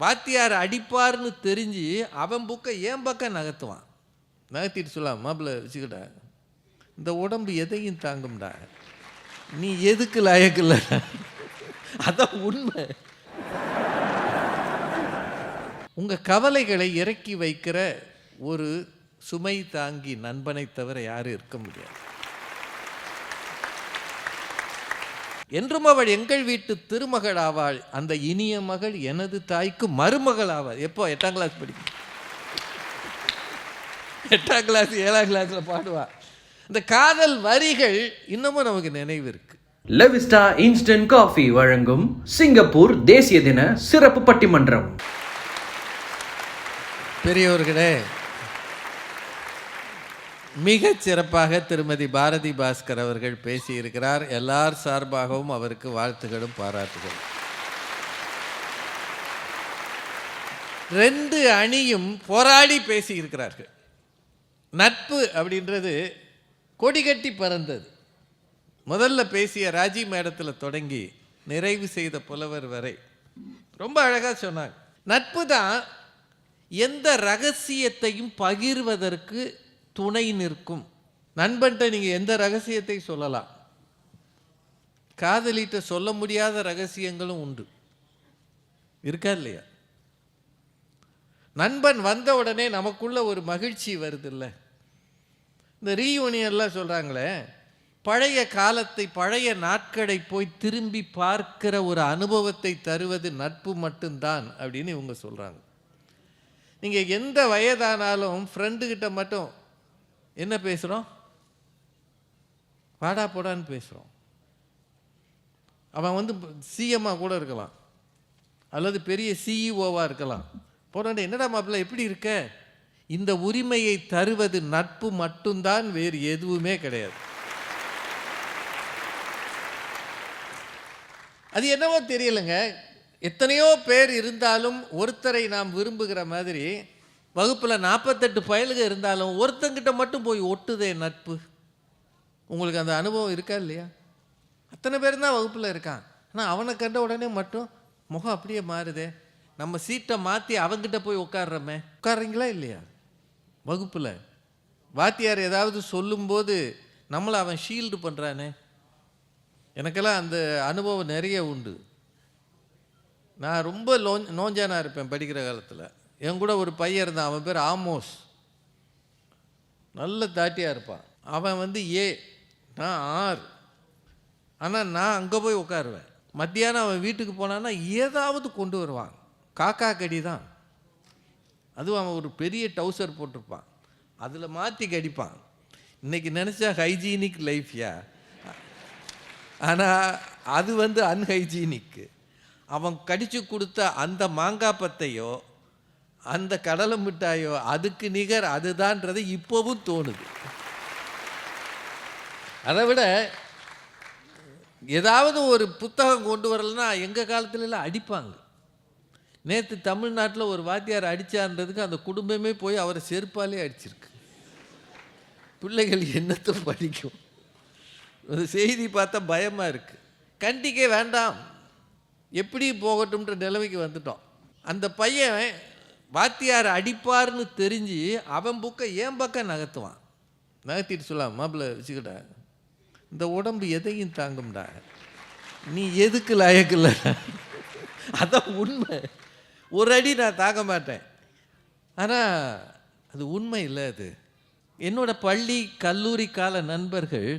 வாத்தியார் அடிப்பார்னு தெரிஞ்சு அவன் புக்கை ஏன் பக்கம் நகர்த்துவான். நகர்த்திட்டு சொல்லலாம் மாப்பிள்ள வச்சுக்கிட்டா. இந்த உடம்பு எதையும் தாங்கும்டா. நீ எதுக்கு லாயக்கில்ல அதான் உண்மை. உங்கள் கவலைகளை இறக்கி வைக்கிற ஒரு சுமை தாங்கி நண்பனை தவிர யாரும் இருக்க முடியாது. என்றும் அவள் எங்கள் வீட்டு திருமகள் ஆவாள் அந்த இனிய மகள் எனது தாய்க்கு மருமகள் ஆவாள் எப்போ? எட்டாம் கிளாஸ் படிக்கும் எட்டாம் கிளாஸ் ஏழாம் கிளாஸில் பாடுவா. இந்த காதல் வரிகள் இன்னமும் நமக்கு நினைவு இருக்கு. லெவிஸ்டா இன்ஸ்டன்ட் காஃபி வழங்கும் சிங்கப்பூர் தேசிய தின சிறப்பு பட்டிமன்றம். பெரியவர்களே மிகச் சிறப்பாக திருமதி பாரதி பாஸ்கர் அவர்கள் பேசியிருக்கிறார். எல்லார் சார்பாகவும் அவருக்கு வாழ்த்துகளும் பாராட்டுகளும் ரெண்டு அணியும் போராடி பேசியிருக்கிறார்கள். நட்பு அப்படின்றது கொடி கட்டி பறந்தது. முதல்ல பேசிய ராஜி மேடத்தில் தொடங்கி நிறைவு செய்த புலவர் வரை ரொம்ப அழகாக சொன்னாங்க. நட்பு தான் எந்த ரகசியத்தையும் பகிர்வதற்கு துணை நிற்கும். நண்பன்ட்ட நீங்கள் எந்த ரகசியத்தை சொல்லலாம்? காதலிட்ட சொல்ல முடியாத ரகசியங்களும் உண்டு. இருக்கா இல்லையா? நண்பன் வந்த உடனே நமக்குள்ள ஒரு மகிழ்ச்சி வருதுல்ல. இந்த ரீயூனியன்லாம் சொல்கிறாங்களே பழைய காலத்தை பழைய நாட்களை போய் திரும்பி பார்க்கிற ஒரு அனுபவத்தை தருவது நட்பு மட்டும்தான் அப்படின்னு இவங்க சொல்கிறாங்க நீங்கள் எந்த வயதானாலும் ஃப்ரெண்டுக்கிட்ட மட்டும் என்ன பேசுகிறோம் வாடா போடான்னு பேசுகிறோம் அவன் வந்து சிஎம்மாக கூட இருக்கலாம். அல்லது பெரிய சிஇஓவாக இருக்கலாம். போடாண்டு என்னடா மாப்பிள்ள எப்படி இருக்க? இந்த உரிமையை தருவது நட்பு மட்டும்தான் வேறு எதுவுமே கிடையாது. அது என்னவோ தெரியலைங்க. எத்தனையோ பேர் இருந்தாலும் ஒருத்தரை நாம் விரும்புகிற மாதிரி வகுப்பில் நாற்பத்தெட்டு பயலுக இருந்தாலும் ஒருத்தங்கிட்ட மட்டும் போய் ஒட்டுதே நட்பு. உங்களுக்கு அந்த அனுபவம் இருக்கா இல்லையா? அத்தனை பேர் தான் வகுப்பில் இருக்கான். ஆனால் அவனை கண்ட உடனே மட்டும் முகம் அப்படியே மாறுதே. நம்ம சீட்டை மாற்றி அவங்கிட்ட போய் உட்காடுறோமே உட்காடுறீங்களா இல்லையா? வகுப்பில். வாத்தியார் ஏதாவது சொல்லும்போது நம்மளை அவன் ஷீல்டு பண்ணுறானே எனக்கெல்லாம் அந்த அனுபவம் நிறைய உண்டு. நான் ரொம்ப லோ நோஞ்சானா இருப்பேன் படிக்கிற காலத்தில். என் கூட ஒரு பையன் இருந்தான் அவன் பேர் ஆமோஸ். நல்ல தாட்டியாக இருப்பான். அவன் வந்து ஏ நான் ஆர். ஆனால் நான் அங்கே போய் உட்காருவேன் மத்தியானம் அவன் வீட்டுக்கு போனான்னா ஏதாவது கொண்டு வருவான். காக்கா கடி தான். அதுவும் அவன் ஒரு பெரிய டவுசர் போட்டிருப்பான். அதில் மாற்றி கடிப்பான். இன்னைக்கு நினச்சா ஹைஜீனிக் லைஃப்யா ஆனால் அது வந்து அன்ஹைஜீனிக்கு. அவன் கடிச்சு கொடுத்த அந்த மாங்காய் பத்தையோ அந்த கடலை மிட்டாயோ அதுக்கு நிகர் அதுதான்றது இப்போவும் தோணுது. அதை விட ஏதாவது ஒரு புத்தகம் கொண்டு வரலன்னா எங்கள் காலத்துலலாம் அடிப்பாங்க. நேற்று தமிழ்நாட்டில் ஒரு வாத்தியார் அடித்தான்றதுக்கு அந்த குடும்பமே போய் அவரை செருப்பாலே அடிச்சிருக்கு. பிள்ளைகள் என்னத்தை படிக்கும்? ஒரு செய்தி பார்த்தா பயமாக இருக்குது கண்டிக்க வேண்டாம். எப்படி போகட்டும்ன்ற நிலைமைக்கு வந்துட்டோம். அந்த பையன் வாத்தியார் அடிப்பார்னு தெரிஞ்சு அவன் புக்கை ஏன் பக்கம் நகர்த்துவான்? நகர்த்திட்டு சொல்லலாம் மாப்பிள்ள வச்சுக்கிட்டா இந்த உடம்பு எதையும் தாங்கும்டா. நீ எதுக்கு லாயக்கில்ல அதான் உண்மை. ஒரு அடி நான் தாங்க மாட்டேன். ஆனால் அது உண்மை இல்லை அது. என்னோட பள்ளி கல்லூரி கால நண்பர்கள்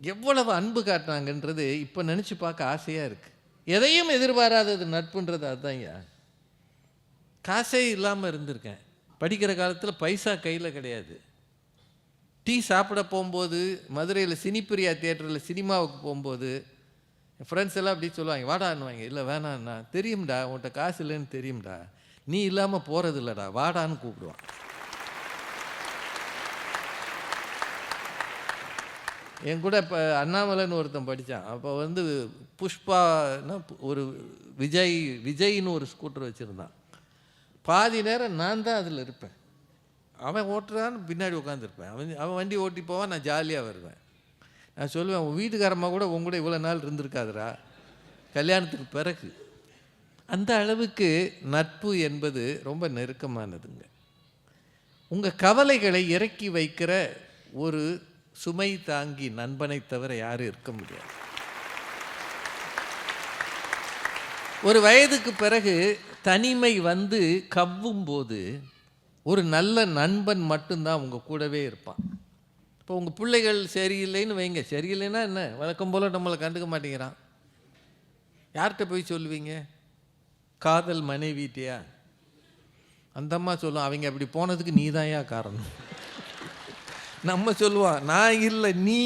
எவ்வளவு அன்பு காட்டினாங்கன்றது இப்போ நினச்சி பார்க்க ஆசையாக இருக்குது எதையும் எதிர்பாராதது நட்புன்றது அதுதான்யா காசே இல்லாமல் இருந்திருக்கேன். படிக்கிற காலத்தில் பைசா கையில் கிடையாது. டீ சாப்பிட போகும்போது மதுரையில் சினிப்பிரியா தியேட்டரில் சினிமாவுக்கு போகும்போது என் ஃப்ரெண்ட்ஸ் எல்லாம் அப்படி சொல்லுவாங்க வாடான்னுவாங்க. இல்லை வேணாண்ணா தெரியும்டா உன்கிட்ட காசு இல்லைன்னு தெரியும்டா. நீ இல்லாமல் போகிறது இல்லைடா வாடான்னு கூப்பிடுவான். என் கூட இப்போ அண்ணாமலைன்னு ஒருத்தன் படித்தான் அப்போ வந்து புஷ்பான்னா ஒரு விஜய் விஜய்னு ஒரு ஸ்கூட்டர் வச்சுருந்தான். பாதி நேரம் நான் தான் அதில் இருப்பேன். அவன் ஓட்டுறான்னு பின்னாடி உட்காந்துருப்பேன் அவன் அவன் வண்டி ஓட்டி போவான் நான் ஜாலியாக வருவேன். நான் சொல்லுவேன் உன் வீட்டுக்காரம்மா கூட உங்க கூட இவ்வளோ நாள் இருந்திருக்காதுரா கல்யாணத்துக்கு பிறகு. அந்த அளவுக்கு நட்பு என்பது ரொம்ப நெருக்கமானதுங்க. உங்கள் கவலைகளை இறக்கி வைக்கிற ஒரு சுமை தாங்கி நண்பனை தவிர யாரும் இருக்க முடியாது. ஒரு வயதுக்கு பிறகு தனிமை வந்து கவ்வும் போது ஒரு நல்ல நண்பன் மட்டும்தான் உங்கள் கூடவே இருப்பான். இப்போ உங்கள் பிள்ளைகள் சரியில்லைன்னு வைங்க. சரியில்லைன்னா என்ன? வழக்கம் போல் நம்மளை கண்டுக்க மாட்டேங்கிறான். யார்கிட்ட போய் சொல்லுவீங்க? காதல் மனைவிட்டியா அந்த அம்மா சொல்லும் அவங்க அப்படி போனதுக்கு நீ காரணம். நம்ம சொல்லுவோம் நான் இல்லை நீ.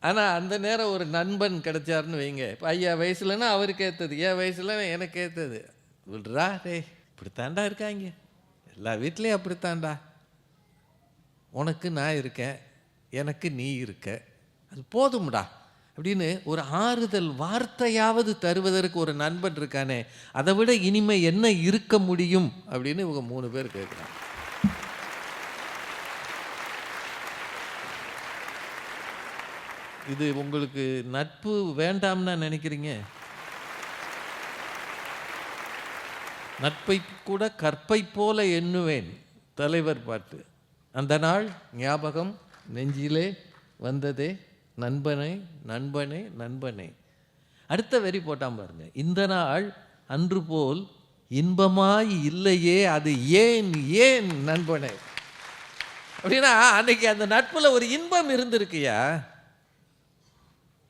ஆனால் அந்த நேரம் ஒரு நண்பன் கிடைச்சாருன்னு வைங்க. இப்போ ஐயா வயசுலன்னா அவருக்கு ஏற்றது என் வயசுல எனக்கு ஏற்றது விடுறா ரே இப்படித்தாண்டா இருக்காங்க எல்லா வீட்லேயும் அப்படித்தாண்டா உனக்கு நான் இருக்கேன். எனக்கு நீ இருக்க. அது போதும்டா. அப்படின்னு ஒரு ஆறுதல் வார்த்தையாவது தருவதற்கு ஒரு நண்பன் இருக்கானே அதை விட இனிமை என்ன இருக்க முடியும் அப்படின்னு இவங்க மூணு பேர் கேட்குறாங்க இது உங்களுக்கு நட்பு வேண்டாம்னா நினைக்கிறீங்க? நட்பை கூட கற்பை போல எண்ணுவேன். தலைவர் பாட்டு. அந்த நாள் ஞாபகம் நெஞ்சிலே வந்ததே. நண்பனே நண்பனே நண்பனே. அடுத்த வரி போட்டான் பாருங்க. இந்த நாள் அன்று போல் இன்பமாய் இல்லையே அது ஏன் ஏன் நண்பனே? அப்படின்னா அன்னைக்கு அந்த நட்புல ஒரு இன்பம் இருந்திருக்குயா?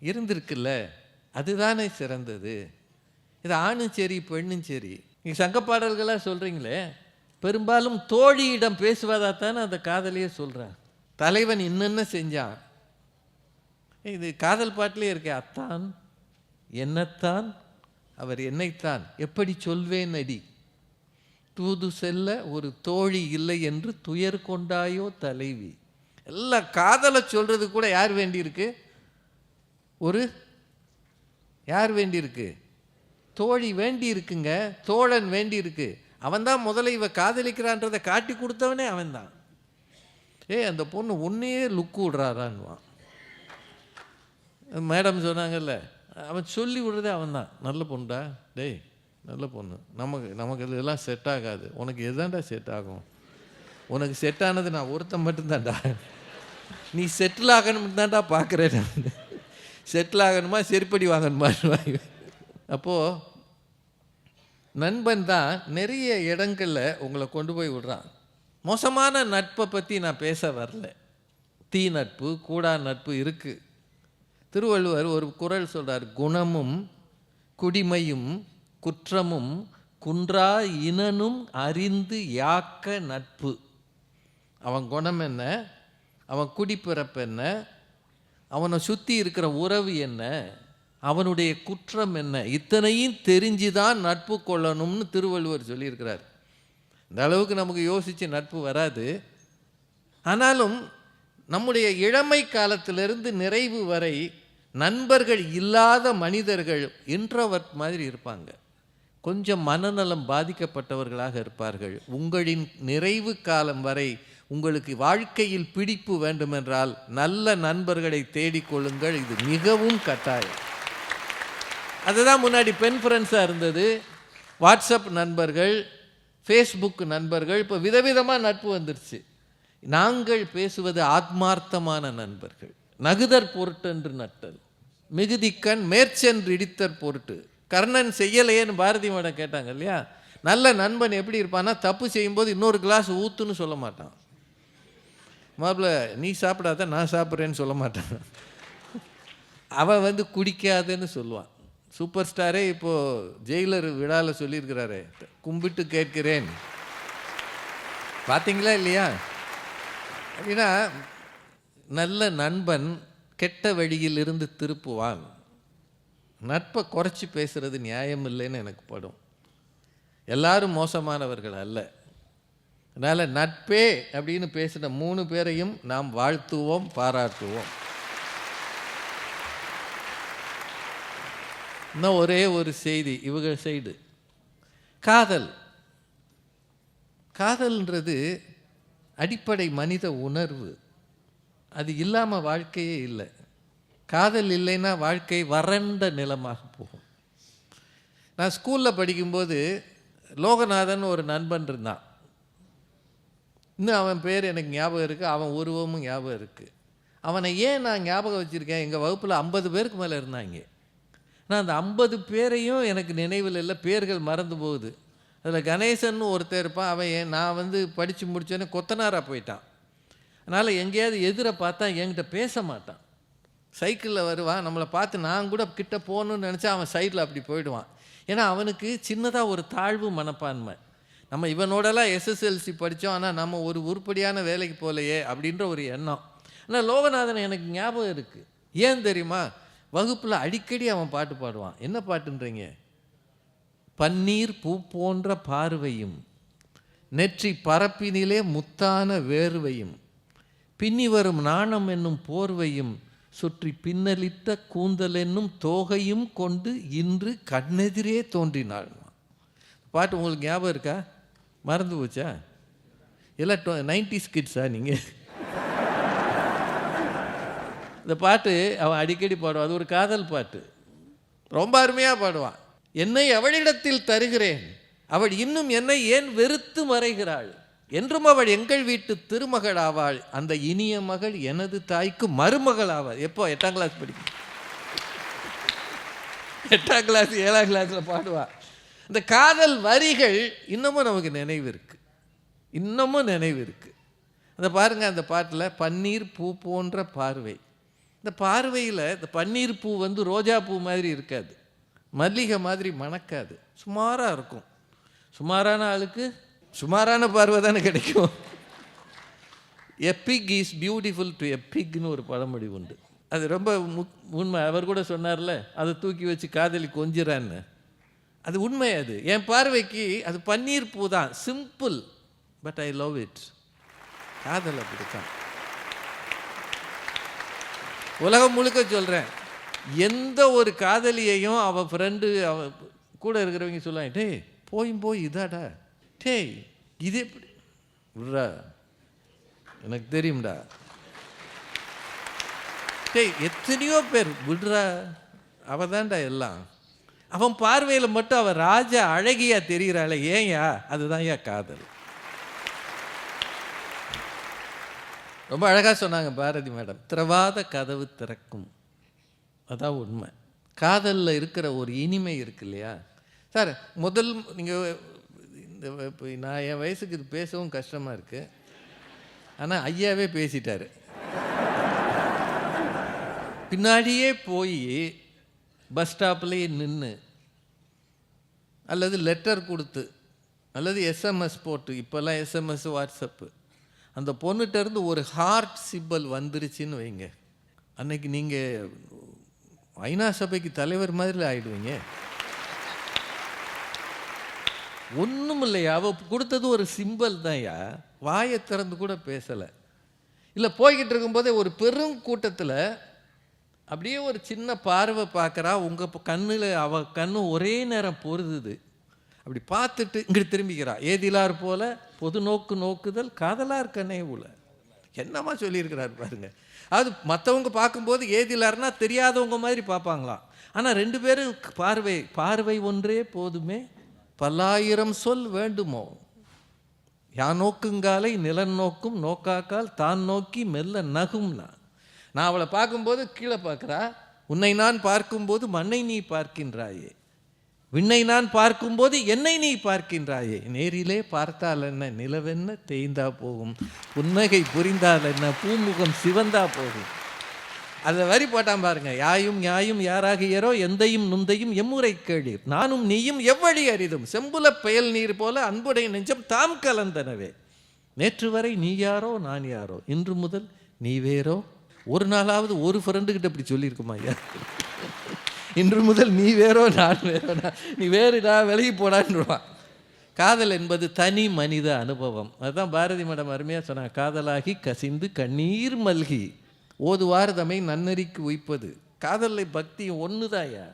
இருந்திருக்குல்ல. அதுதானே சிறந்தது. இது ஆணும் சரி பெண்ணும் சரி. நீங்கள் சங்க பாடல்களாக சொல்கிறீங்களே பெரும்பாலும் தோழியிடம் பேசுவதாக தானே அந்த காதலியே சொல்கிறார் தலைவன் இன்னென்ன செஞ்சான்? இது காதல் பாட்டிலே இருக்கே அத்தான் என்னத்தான் அவர் என்னைத்தான் எப்படி சொல்வேன் அடி? தூது செல்ல ஒரு தோழி இல்லை என்று துயர் கொண்டாயோ தலைவி? எல்லாம் காதலை சொல்கிறது கூட யார் வேண்டியிருக்கு? ஒரு யார் வேண்டியிருக்கு? தோழி வேண்டி இருக்குங்க தோழன் வேண்டி இருக்கு அவன் தான் முதல்ல இவ காதலிக்கிறான்றதை காட்டி கொடுத்தவனே அவன்தான். ஏய் அந்த பொண்ணு உன்னையே லுக்கு விடுறாரான்வான் மேடம் சொன்னாங்கல்ல அவன் சொல்லி விடுறதே அவன் தான் நல்ல பொண்ணுடா டேய் நல்ல பொண்ணு. நமக்கு நமக்கு இதெல்லாம் செட் ஆகாது. உனக்கு எதாண்டா செட் ஆகும்? உனக்கு செட் ஆனது நான் ஒருத்தன் மட்டும்தான்டா. நீ செட்டில் ஆகணும் தான்டா பார்க்குறேன் செட்டில் ஆகணுமா செருப்படி வாங்கணுமா அப்போது நண்பன் தான் நிறைய இடங்களில் உங்களை கொண்டு போய் விடுறான். மோசமான நட்பை பற்றி நான் பேச வரல. தீ நட்பு கூடா நட்பு இருக்குது திருவள்ளுவர் ஒரு குறள் சொல்கிறார் குணமும் குடிமையும் குற்றமும் குன்றா இனனும் அறிந்து யாக்க நட்பு. அவன் குணம் என்ன? அவன் குடிப்பிறப்பு என்ன? அவனை சுற்றி இருக்கிற உறவு என்ன? அவனுடைய குற்றம் என்ன? இத்தனையும் தெரிஞ்சு தான் நட்பு கொள்ளணும்னு திருவள்ளுவர் சொல்லியிருக்கிறார். இந்த அளவுக்கு நமக்கு யோசித்து நட்பு வராது. ஆனாலும் நம்முடைய இளமை காலத்திலிருந்து நிறைவு வரை நண்பர்கள் இல்லாத மனிதர்கள் இன்றவர் மாதிரி இருப்பாங்க. கொஞ்சம் மனநலம் பாதிக்கப்பட்டவர்களாக இருப்பார்கள். உங்களின் நிறைவு காலம் வரை உங்களுக்கு வாழ்க்கையில் பிடிப்பு வேண்டுமென்றால் நல்ல நண்பர்களை தேடிக்கொள்ளுங்கள். இது மிகவும் கட்டாயம். அதுதான் முன்னாடி பென் ஃப்ரெண்ட்ஸாக இருந்தது. வாட்ஸ்அப் நண்பர்கள் ஃபேஸ்புக் நண்பர்கள் இப்போ விதவிதமாக நட்பு வந்துருச்சு. நாங்கள் பேசுவது ஆத்மார்த்தமான நண்பர்கள். நகுதர் பொருட்டென்று நட்டல். மிகுதிக்கண் மேற்சென்று இடித்தற் பொருட்டு. கர்ணன் செய்யலையேன்னு பாரதி மேடம் கேட்டாங்க இல்லையா? நல்ல நண்பன் எப்படி இருப்பான்னா தப்பு செய்யும்போது இன்னொரு கிளாஸ் ஊத்துன்னு சொல்ல மாட்டான். மாப்பிள்ள நீ சாப்பிடாத நான் சாப்பிட்றேன்னு சொல்ல மாட்டான். அவன் வந்து குடிக்காதன்னு சொல்லுவான். சூப்பர் ஸ்டாரே இப்போது ஜெயிலர் விழாவில் சொல்லியிருக்கிறாரே கும்பிட்டு கேட்கிறேன். பார்த்தீங்களா இல்லையா? அப்படின்னா நல்ல நண்பன் கெட்ட வழியிலிருந்து திருப்புவான். நட்பை குறைச்சி பேசுறது நியாயம் இல்லைன்னு எனக்கு படும். எல்லாரும் மோசமானவர்கள் அல்ல. அதனால் நட்பே அப்படின்னு பேசின மூணு பேரையும் நாம் வாழ்த்துவோம் பாராட்டுவோம். இன்னும் ஒரே ஒரு செய்தி இவங்க சைடு காதல். காதல்ன்றது அடிப்படை மனித உணர்வு. அது இல்லாமல் வாழ்க்கையே இல்லை. காதல் இல்லைன்னா வாழ்க்கை வறண்ட நிலமாக போகும். நான் ஸ்கூலில் படிக்கும்போது லோகநாதன் ஒரு நண்பன் இருந்தான். இன்னும் அவன் பேர் எனக்கு ஞாபகம் இருக்குது அவன் உருவமும் ஞாபகம் இருக்குது அவனை ஏன் நான் ஞாபகம் வச்சுருக்கேன்? எங்கள் வகுப்பில் ஐம்பது பேருக்கு மேலே இருந்தாங்க. நான் அந்த ஐம்பது பேரையும் எனக்கு நினைவில் இல்லை பேர்கள் மறந்து போகுது. அதில் கணேசன் ஒருத்தர் இருப்பான் அவன் ஏன் நான் வந்து படித்து முடித்தோன்னே கொத்தனாராக போயிட்டான். அதனால் எங்கேயாவது எதிரை பார்த்தா என்கிட்ட பேச மாட்டான். சைக்கிளில் வருவான் நம்மளை பார்த்து நான் கூட கிட்ட போகணும்னு நினச்சா அவன் சைடில் அப்படி போயிடுவான். ஏன்னா அவனுக்கு சின்னதாக ஒரு தாழ்வு மனப்பான்மை. நம்ம இவனோடலாம் எஸ்எஸ்எல்சி படித்தோம் ஆனால் நம்ம ஒரு உருப்படியான வேலைக்கு போகலையே அப்படின்ற ஒரு எண்ணம். ஆனால் லோகநாதன் எனக்கு ஞாபகம் இருக்குது ஏன் தெரியுமா? வகுப்பில் அடிக்கடி அவன் பாட்டு பாடுவான். என்ன பாட்டுன்றீங்க? பன்னீர் பூ போன்ற பார்வையும் நெற்றி பரப்பினிலே முத்தான வேர்வையும் பின்னி வரும் நாணம் என்னும் போர்வையும் சுற்றி பின்னலிட்ட கூந்தல் என்னும் தோகையும் கொண்டு இன்று கண்ணெதிரே தோன்றினாள். பாட்டு உங்களுக்கு ஞாபகம் இருக்கா? மறந்து போச்சா? எல்லாம் டொ நைன்டிஸ் கிட்ஸா நீங்கள் இந்த பாட்டு அவன் அடிக்கடி பாடுவான். அது ஒரு காதல் பாட்டு. ரொம்ப அருமையாக பாடுவான். என்னை அவளிடத்தில் தருகிறேன். அவள் இன்னும் என்னை ஏன் வெறுத்து மறைகிறாள்? என்றும் அவள் எங்கள் வீட்டு திருமகள் ஆவாள் அந்த இனிய மகள் எனது தாய்க்கு மருமகள் ஆவாள் எப்போ? எட்டாம் கிளாஸ் படிக்கும். எட்டாம் கிளாஸ் ஏழாம் கிளாஸில் பாடுவாள் இந்த காதல் வரிகள் இன்னமும் நமக்கு நினைவு இருக்குது இன்னமும் நினைவு இருக்குது அந்த பாருங்கள் அந்த பாட்டில் பன்னீர் பூ போன்ற பார்வை. இந்த பார்வையில் இந்த பன்னீர் பூ வந்து ரோஜா பூ மாதிரி இருக்காது. மல்லிகை மாதிரி மணக்காது. சுமாராக இருக்கும். சுமாரான ஆளுக்கு சுமாரான பார்வை தானே கிடைக்கும். எப்பிக் இஸ் பியூட்டிஃபுல் டு எப்பிக்னு ஒரு பழமொழி உண்டு. அது ரொம்ப முக் உண்மை. அவர் கூட சொன்னார்ல அதை தூக்கி வச்சு காதலி கொஞ்சிறான்னு. அது உண்மை அது. என் பார்வைக்கு அது பன்னீர் பூ தான். Simple but I love it காதல் அப்படித்தான். உலகம் முழுக்க சொல்கிறேன் எந்த ஒரு காதலியையும் அவள் ஃப்ரெண்டு அவ கூட இருக்கிறவங்க சொல்லுவாங்க டேய் போயும் போய் இதாடா. டேய் இது எப்படி? விட்றா. எனக்கு தெரியும்டா. டேய் எத்தனையோ பேர் விட்றா. அவள் தான்டா எல்லாம். அவன் பார்வையில் மட்டும் அவள் ராஜா அழகியா தெரிகிறாள் ஏன்யா? அதுதான் ஏன் காதல். ரொம்ப அழகாக சொன்னாங்க பாரதி மேடம். திரவாத கதவு திறக்கும். அதான் உண்மை. காதலில் இருக்கிற ஒரு இனிமை இருக்கு இல்லையா? சார் முதல் நீங்கள் இந்த இப்போ நான் என் வயசுக்கு இது பேசவும் கஷ்டமாக இருக்குது ஆனால் ஐயாவே பேசிட்டாரு. பின்னாடியே போய் பஸ் ஸ்டாப்லேயே நின்று அல்லது லெட்டர் கொடுத்து அல்லது எஸ்எம்எஸ் போட்டு இப்போல்லாம் எஸ்எம்எஸ் வாட்ஸ்அப்பு அந்த பொண்ணுகிட்டேருந்து ஒரு ஹார்ட் சிம்பல் வந்துருச்சுன்னு வைங்க. அன்னைக்கு நீங்கள் ஐநா சபைக்கு தலைவர் மாதிரி ஆகிடுவீங்க ஒன்றும் இல்லையா? அவள் கொடுத்தது ஒரு சிம்பல் தான்யா வாயை திறந்து கூட பேசலை. இல்லை போய்கிட்டு இருக்கும்போதே ஒரு பெரும் கூட்டத்தில் அப்படியே ஒரு சின்ன பார்வை பார்க்குறா. உங்கள் கண்ணில் அவள் கண்ணு ஒரே நேரம் பொருதுது. அப்படி பார்த்துட்டு இங்கிட்டு திரும்பிக்கிறா. ஏதிலார் போல பொது நோக்கு நோக்குதல் காதலார் கண்ணே உல என்னமா சொல்லியிருக்கிறார் பாருங்க. அது மற்றவங்க பார்க்கும்போது ஏதிலார்னா தெரியாதவங்க மாதிரி பார்ப்பாங்களாம். ஆனால் ரெண்டு பேரும் பார்வை பார்வை ஒன்றே போதுமே. பல்லாயிரம் சொல் வேண்டுமோ? யா நோக்குங்காலை நிலன் நோக்கும் நோக்காக்கால் தான் நோக்கி மெல்ல நகும்னா? நான் அவளை பார்க்கும்போது கீழே பார்க்குறா. உன்னை நான் பார்க்கும்போது மண்ணை நீ பார்க்கின்றாயே. விண்ணை நான் பார்க்கும்போது என்னை நீ பார்க்கின்றாயே? நேரிலே பார்த்தால் என்ன? நிலவென்ன? தேய்ந்தா போகும். புன்னகை புரிந்தால் என்ன? பூமுகம் சிவந்தா போகும். அந்த வரி போட்டான் பாருங்க. யாயும் யாயும் யாராகியரோ எந்தையும் நுந்தையும் எம்முறை கேளீர். நானும் நீயும் எவ்வழி அரிதும். செம்புல பெயல் நீர் போல அன்புடைய நெஞ்சம் தாம் கலந்தனவே. நேற்று வரை நீ யாரோ? நான் யாரோ? இன்று முதல் நீ வேறோ? ஒரு நாளாவது ஒரு ஃப்ரெண்டுக்கிட்ட இப்படி சொல்லியிருக்குமா ஐயா? இன்று முதல் நீ வேறோ நான் வேறோ நான் நீ வேறுடா விலகி போடான்னுடுவான் காதல் என்பது தனி மனித அனுபவம். அதுதான் பாரதி மேடம் அருமையாக சொன்னாங்க. காதலாகி கசிந்து கண்ணீர் மல்கி. ஓதுவார் தமை நன்னறிக்கு உய்ப்பது. காதலில் பக்தி ஒன்று தாயா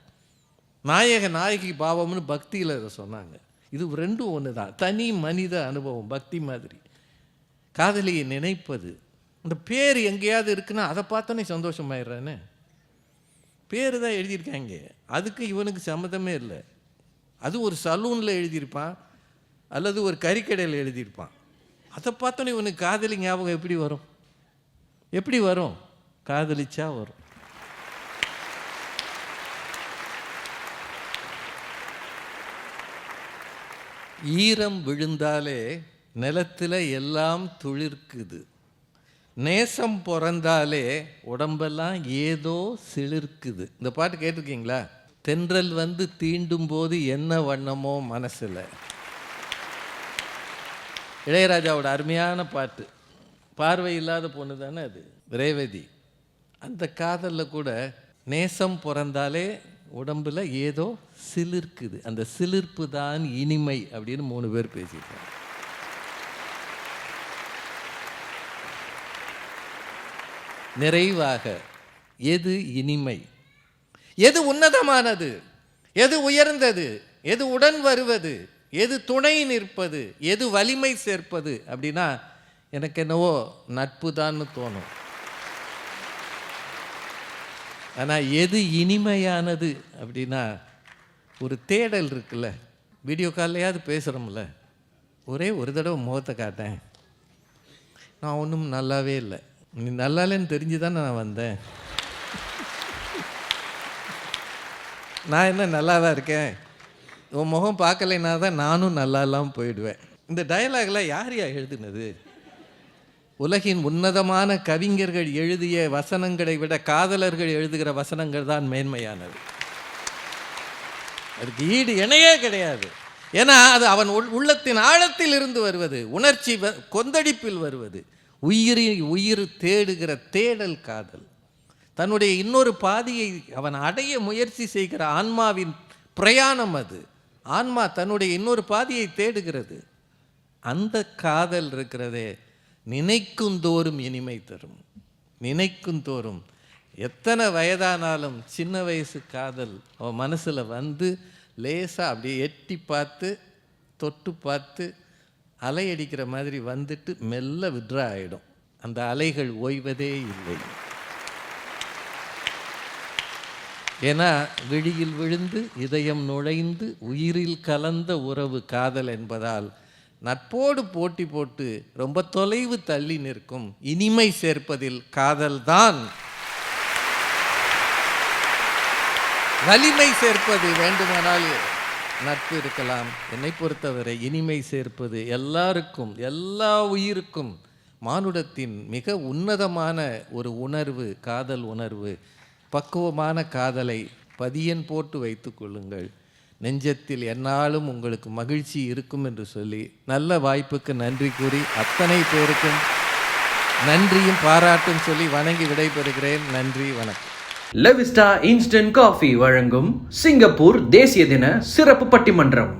நாயக நாயகி பாவம்னு பக்தியில் இதை சொன்னாங்க. இது ரெண்டும் ஒன்று தான் தனி மனித அனுபவம் பக்தி மாதிரி. காதலியை நினைப்பது. இந்த பேர் எங்கேயாவது இருக்குன்னா அதை பார்த்தோன்னே சந்தோஷமாயிடுறானே. பேர் தான் எழுதியிருக்காங்க. அதுக்கு இவனுக்கு சம்மதமே இல்லை. அது ஒரு சலூனில் எழுதியிருப்பான் அல்லது ஒரு கறிக்கடையில் எழுதியிருப்பான். அதை பார்த்தோன்னே இவனுக்கு காதலி ஞாபகம் எப்படி வரும்? எப்படி வரும்? காதலிச்சா வரும். ஈரம் விழுந்தாலே நிலத்தில் எல்லாம் துளிர்க்குது. நேசம் பிறந்தாலே உடம்பெல்லாம் ஏதோ சிலிர்க்குது. இந்த பாட்டு கேட்டிருக்கீங்களா? தென்றல் வந்து தீண்டும் போது என்ன வண்ணமோ மனசில். இளையராஜாவோட அருமையான பாட்டு. பார்வை இல்லாத பொண்ணு தானே அது? ரேவதி. அந்த காதலில் கூட நேசம் பிறந்தாலே உடம்பில் ஏதோ சிலிர்க்குது. அந்த சிலிர்ப்பு தான் இனிமை அப்படின்னு மூணு பேர் பேசியிருக்காங்க. நிறைவாக. எது இனிமை? எது உன்னதமானது? எது உயர்ந்தது? எது உடன் வருவது? எது துணை நிற்பது? எது வலிமை சேர்ப்பது? அப்படின்னா எனக்கு என்னவோ நட்பு தான்னு தோணும். ஆனால் எது இனிமையானது அப்படின்னா ஒரு தேடல் இருக்குல்ல? வீடியோ கால்லையாவது பேசுகிறோம்ல ஒரே ஒரு தடவை முகத்தை காட்டேன். நான் ஒன்றும் நல்லாவே இல்லை. நீ நல்லா இல்லைன்னு தெரிஞ்சு தானே நான் வந்தேன். நான் என்ன நல்லா தான் இருக்கேன்? உன் முகம் பார்க்கலைன்னா தான் நானும் நல்லா இல்லாமல் போயிடுவேன். இந்த டயலாக்லாம் யார் யா எழுதுனது? உலகின் உன்னதமான கவிஞர்கள் எழுதிய வசனங்களை விட காதலர்கள் எழுதுகிற வசனங்கள் தான் மேன்மையானது. அதுக்கு ஈடு இணையே கிடையாது. ஏன்னா அது அவன் உள்- உள்ளத்தின் ஆழத்தில் இருந்து வருவது உணர்ச்சி வ- வருவது. உயிரை உயிர் தேடுகிற தேடல் காதல். தன்னுடைய இன்னொரு பாதியை அவன் அடைய முயற்சி செய்கிற ஆன்மாவின் பிரயாணம் அது. ஆன்மா தன்னுடைய இன்னொரு பாதியை தேடுகிறது. அந்த காதல் இருக்கிறதே நினைக்கும் தோறும் இனிமை தரும். நினைக்கும் தோறும் எத்தனை வயதானாலும் சின்ன வயசு காதல் அவன் மனசில் வந்து லேசாக அப்படியே எட்டி பார்த்து தொட்டு பார்த்து அலை அடிக்கிற மாதிரி வந்துட்டு மெல்ல விட்ரா ஆகிடும் அந்த அலைகள் ஓய்வதே இல்லை. ஏன்னா விழியில் விழுந்து இதயம் நுழைந்து உயிரில் கலந்த உறவு காதல் என்பதால் நட்போடு போட்டி போட்டு ரொம்ப தொலைவு தள்ளி நிற்கும் இனிமை சேர்ப்பதில் காதல்தான் வலிமை சேர்ப்பது வேண்டுமானால் நட்பு இருக்கலாம் என்னை பொறுத்தவரை இனிமை சேர்ப்பது எல்லாருக்கும் எல்லா உயிருக்கும் மானுடத்தின் மிக உன்னதமான ஒரு உணர்வு காதல் உணர்வு. பக்குவமான காதலை பதியன் போட்டு வைத்து கொள்ளுங்கள். நெஞ்சத்தில் என்னாலும் உங்களுக்கு மகிழ்ச்சி இருக்கும் என்று சொல்லி நல்ல வாய்ப்புக்கு நன்றி கூறி அத்தனை பேருக்கும் நன்றியும் பாராட்டும் சொல்லி வணங்கி விடைபெறுகிறேன். நன்றி வணக்கம். லெவிஸ்டா இன்ஸ்டன்ட் காஃபி வழங்கும் சிங்கப்பூர் தேசிய தின சிறப்பு பட்டிமன்றம்.